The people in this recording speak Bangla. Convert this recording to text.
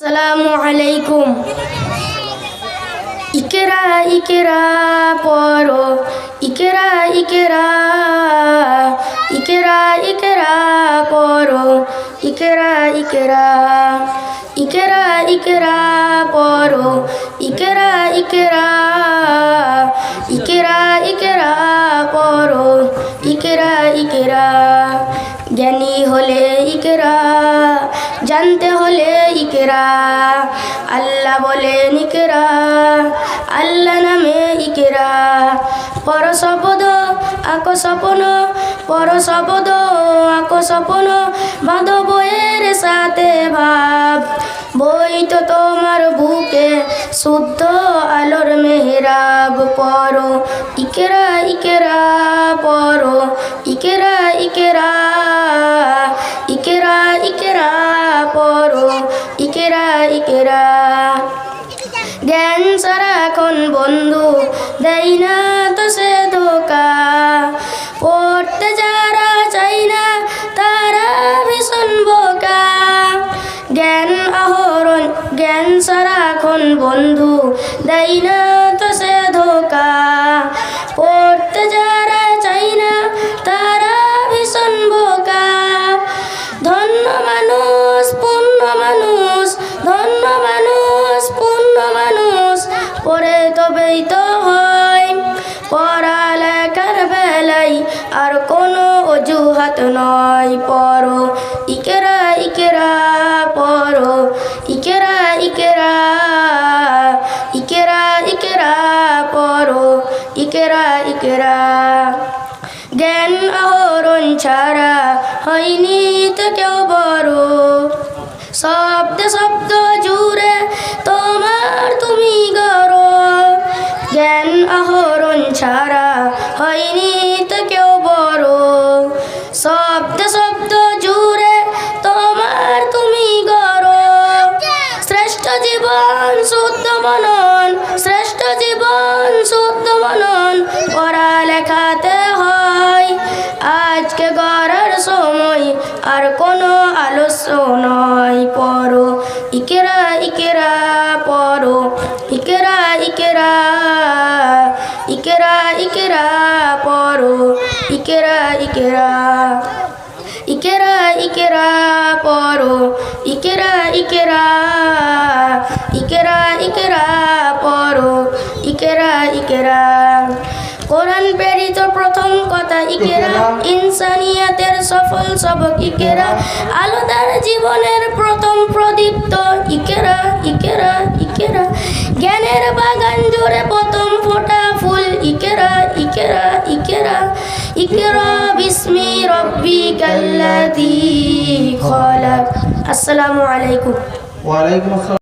আসসালামু আলাইকুম ইকেরা ইকেরা পড়ো ইকেরা ইকেরা ইকেরা ইকেরা পড়ো ইকেরা ইকেরা ইকেরা ইকেরা পড়ো ইকেরা ইকেরা ইকেরা ইকেরা পড়ো ইকেরা ইকেরা জ্ঞানী হলে ইকেরা ইকেরা। আল্লাহ বলে নিকেরা। আল্লাহ নামে ইকেরা। পর শপদ আক সপন পর শপদ আক সপন বাঁধ বইয়ের সাথে ভাব। বই তো তোমার বুকে, শুদ্ধ আলোর মেহরাব। পর ইকেরা ইকেরা, পর সারাক্ষণ বন্ধু দেয় না তো সে ধোকা। পড়তে যারা চাই না, তারা ভীষণ বোকা। জ্ঞান আহরণ, জ্ঞান সারাক্ষণ বন্ধু দেয় না তবেই তো হয়। পড়ালেখার বেলায় আর কোনো অজুহাত নয়। পড়ো, ইকেরা ইকেরা, পড়ো, ইকেরা ইকেরা ইকেরা ইকেরা, পড়ো, ইকেরা ইকেরা। জ্ঞান আহরণ ছাড়া হয়নি তো কেউ বড়। শব্দ শব্দ মনন, শ্রেষ্ঠ জীবন শুদ্ধ মনন, পড়ালেখাতে হয়। আজকে গড়ার সময় আর কোনো আলস্য নয়। পড়ো, ইকেরা ইকেরা, পড়ো। ইকেরা ইকেরা ইকেরা ইকেরা, পড়ো। ইকেরা ইকেরা ইকেরা ইকেরা, পড়ো। ইকেরা ইকেরা প্রেরিত প্রথম কথা ইকেরা ইনসানিয়াতের সফল সবক ইকেরা আলোদার জীবনের প্রথম প্রদীপ্ত ইকেরা ইকেরা ইকেরা। জ্ঞানের বাগান জুড়ে প্রথম ফোটা ফুল ইকেরা ইকেরা ইকেরা। ইকেরা বিস্মি রব্বি কাল্লাদি খলাক। আসসালামু আলাইকুম। ওয়ালাইকুম আসসালাম।